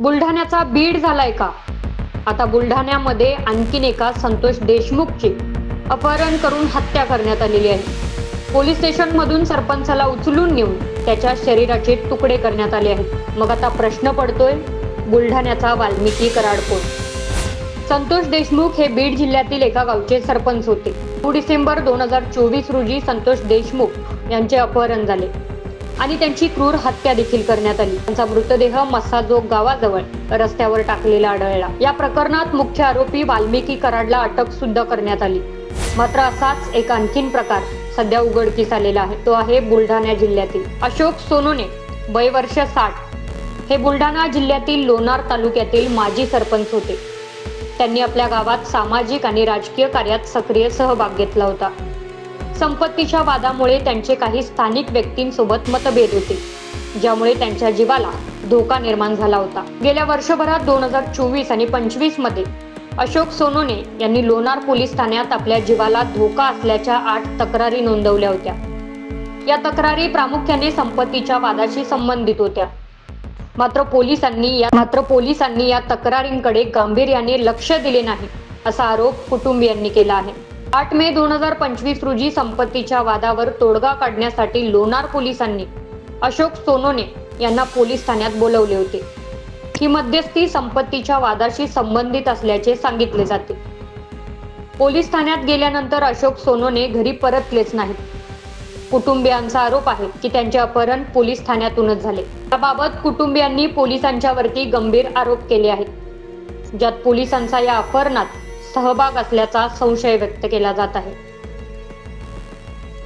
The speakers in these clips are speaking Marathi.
बुलढाण्याचा बीड झालाय का? आता बुलढाण्यामध्ये आणखीन एका संतोष देशमुखची अपहरण करून हत्या करण्यात आलेली आहे. पोलीस स्टेशनमधून सरपंचाला उचलून नेऊन त्याच्या शरीराचे तुकडे करण्यात आले आहेत. मग आता प्रश्न पडतोय बुलढाण्याचा वाल्मिकी कराड कोण? संतोष देशमुख हे बीड जिल्ह्यातील एका गावचे सरपंच होते. नऊ डिसेंबर दोन हजार चोवीस रोजी संतोष देशमुख यांचे अपहरण झाले. आणि त्यांची क्रूर हत्या देखील करण्यात आली. त्यांचा मृतदेह मसाजोग गावाजवळ रस्त्यावर टाकलेला आढळला. या प्रकरणात मुख्य आरोपी वाल्मिकी कराडला अटक सुद्धा करण्यात आली. मात्र असाच एक आणखीन प्रकार सध्या उघडकीस आलेला आहे. तो आहे बुलढाणा जिल्ह्यातील अशोक सोनूने वय वर्ष साठ. हे बुलढाणा जिल्ह्यातील लोणार तालुक्यातील माजी सरपंच होते. त्यांनी आपल्या गावात सामाजिक आणि राजकीय कार्यात सक्रिय सहभाग घेतला होता. संपत्तीच्या वादामुळे त्यांचे काही स्थानिक व्यक्तींसोबत मतभेद होते ज्यामुळे त्यांच्या जीवाला धोका निर्माण झाला होता. गेल्या वर्षभरात दोन हजार चोवीस आणि पंचवीसमध्ये अशोक सोनोने यांनी लोणार पोलीस ठाण्यात आपल्या जीवाला धोका असल्याच्या आठ तक्रारी नोंदवल्या होत्या. या तक्रारी प्रामुख्याने संपत्तीच्या वादाशी संबंधित होत्या. मात्र पोलिसांनी या मात्र पोलिसांनी या तक्रारींकडे गांभीर्याने लक्ष दिले नाही असा आरोप कुटुंबियांनी केला आहे. आठ मे दोन हजार पंचवीस रोजी संपत्तीच्या वादावर तोडगा काढण्यासाठी लोणार पोलिसांनी अशोक सोनोने यांना पोलीस ठाण्यात बोलवले होते. ही मध्यस्थी संपत्तीच्या वादाशी संबंधित असल्याचे सांगितले जाते. पोलीस ठाण्यात गेल्यानंतर अशोक सोनोने घरी परतलेच नाहीत. कुटुंबियांचा आरोप आहे की त्यांचे अपहरण पोलीस ठाण्यातूनच झाले. याबाबत कुटुंबियांनी पोलिसांच्या वरती गंभीर आरोप केले आहेत. ज्यात पोलिसांचा या अपहरणात सहभाग असल्याचा संशय व्यक्त केला जात आहे.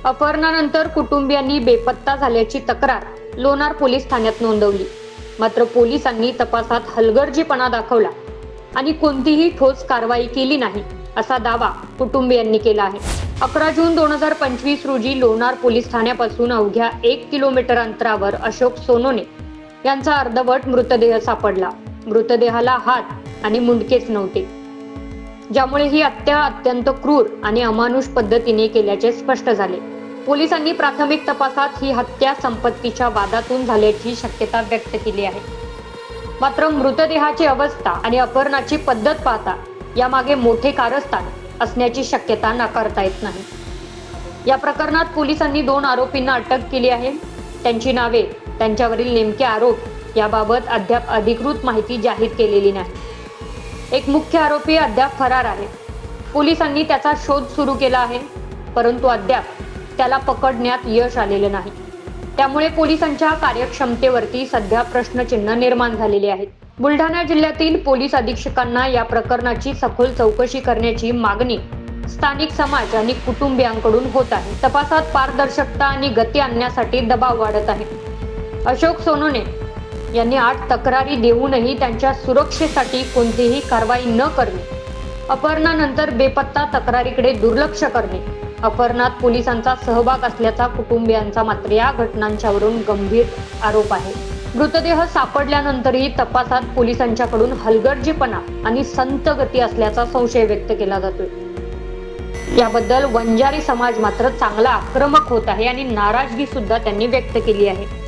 अपहरणानंतर कुटुंबियांनी बेपत्ता झाल्याची तक्रार लोणार पोलीस ठाण्यात नोंदवली. मात्र पोलिसांनी तपासात हलगर्जीपणा दाखवला आणि कोणतीही ठोस कारवाई केली नाही असा दावा कुटुंबियांनी केला आहे. अकरा जून दोन हजार पंचवीस रोजी लोणार पोलीस ठाण्यापासून अवघ्या एक किलोमीटर अंतरावर अशोक सोनोने यांचा अर्धवट मृतदेह सापडला. मृतदेहाला हात आणि मुंडकेच नव्हते. ज्यामुळे ही हत्या अत्यंत क्रूर आणि अमानुष पद्धतीने केल्याचे स्पष्ट झाले. पोलिसांनी प्राथमिक तपासात ही हत्या संपत्तीच्या वादातून झाल्याची शक्यता व्यक्त केली आहे. मात्र मृतदेहाची अवस्था आणि अपहरणाची पद्धत पाहता यामागे मोठे कारस्थान असण्याची शक्यता नाकारता येत नाही. या प्रकरणात पोलिसांनी दोन आरोपींना अटक केली आहे. त्यांची नावे त्यांच्यावरील नेमके आरोप याबाबत अद्याप अधिकृत माहिती जाहीर केलेली नाही. एक मुख्य आरोपी अद्याप फरार आहे. पोलिसांनी त्याचा शोध सुरू केला आहे परंतु अद्याप त्याला पकडण्यात यश आलेले नाही. त्यामुळे पोलिसांच्या कार्यक्षमतेवरती सध्या प्रश्नचिन्ह निर्माण झालेले आहेत. बुलढाणा जिल्ह्यातील पोलीस अधीक्षकांना या प्रकरणाची सखोल चौकशी करण्याची मागणी स्थानिक समाज आणि कुटुंबियांकडून होत आहे. तपासात पारदर्शकता आणि गती आणण्यासाठी दबाव वाढत आहे. अशोक सोनूने यांनी आठ तक्रारी देऊनही त्यांच्या सुरक्षेसाठी कोणतीही कारवाई न करणे अपहरणानंतर बेपत्ता तक्रारीकडे दुर्लक्ष करणे अपहरणात पोलिसांचा सहभाग असल्याचा कुटुंबियांचा मात्र या घटनांच्यावरून गंभीर आरोप आहे. मृतदेह सापडल्यानंतरही तपासात पोलिसांच्याकडून हलगर्जीपणा आणि संत गती असल्याचा संशय व्यक्त केला जातोय. याबद्दल वंजारी समाज मात्र चांगला आक्रमक होत आहे आणि नाराजगी सुद्धा त्यांनी व्यक्त केली आहे.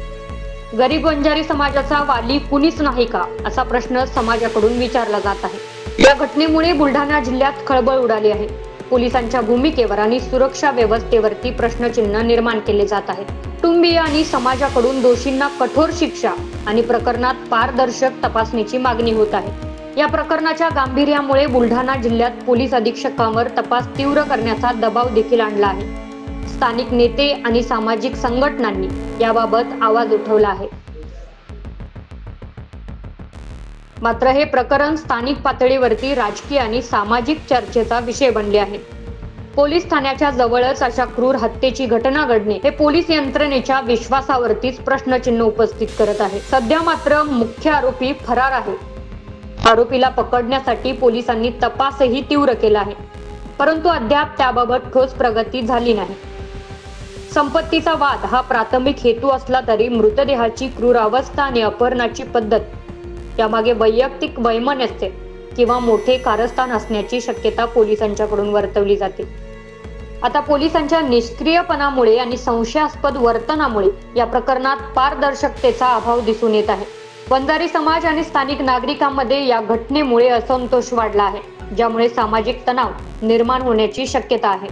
गरीब वंजारी समाजाचा वाली कुणीच नाही का? असा प्रश्न समाजाकडून विचारला जात आहे. या घटनेमुळे बुलढाणा जिल्ह्यात खळबळ उडाली आहे. पोलिसांच्या भूमिकेवर आणि सुरक्षा व्यवस्थेवरती प्रश्नचिन्ह निर्माण केले जात आहे कुटुंबीय आणि समाजाकडून दोषींना कठोर शिक्षा आणि प्रकरणात पारदर्शक तपासणीची मागणी होत आहे. या प्रकरणाच्या गांभीर्यामुळे बुलढाणा जिल्ह्यात पोलीस अधीक्षकांवर तपास तीव्र करण्याचा दबाव देखील आणला आहे. स्थानिक नेते आणि सामाजिक संघटनांनी याबाबत आवाज उठवला आहे. मात्र हे प्रकरण स्थानिक पातळीवरती राजकीय आणि सामाजिक चर्चेचा विषय बनले आहे. पोलीस ठाण्याच्या जवळच अशा क्रूर हत्येची घटना घडणे हे पोलीस यंत्रणेच्या विश्वासावरतीच प्रश्नचिन्ह उपस्थित करत आहे. सध्या मात्र मुख्य आरोपी फरार आहे. आरोपीला पकडण्यासाठी पोलिसांनी तपासही तीव्र केला आहे. परंतु अद्याप त्याबाबत ठोस प्रगती झाली नाही. संपत्तीचा वाद हा प्राथमिक हेतू असला तरी मृतदेहाची क्रूर अवस्था आणि अपहरणाची पद्धत यामागे वैयक्तिक वैमनस्य किंवा मोठे कारस्थान असण्याची शक्यता पोलिसांच्याकडून वर्तवली जाते. आता पोलिसांच्या निष्क्रियपणामुळे आणि संशयास्पद वर्तनामुळे या प्रकरणात पारदर्शकतेचा अभाव दिसून येत आहे. वंजारी समाज आणि स्थानिक नागरिकांमध्ये या घटनेमुळे असंतोष वाढला आहे ज्यामुळे सामाजिक तणाव निर्माण होण्याची शक्यता आहे.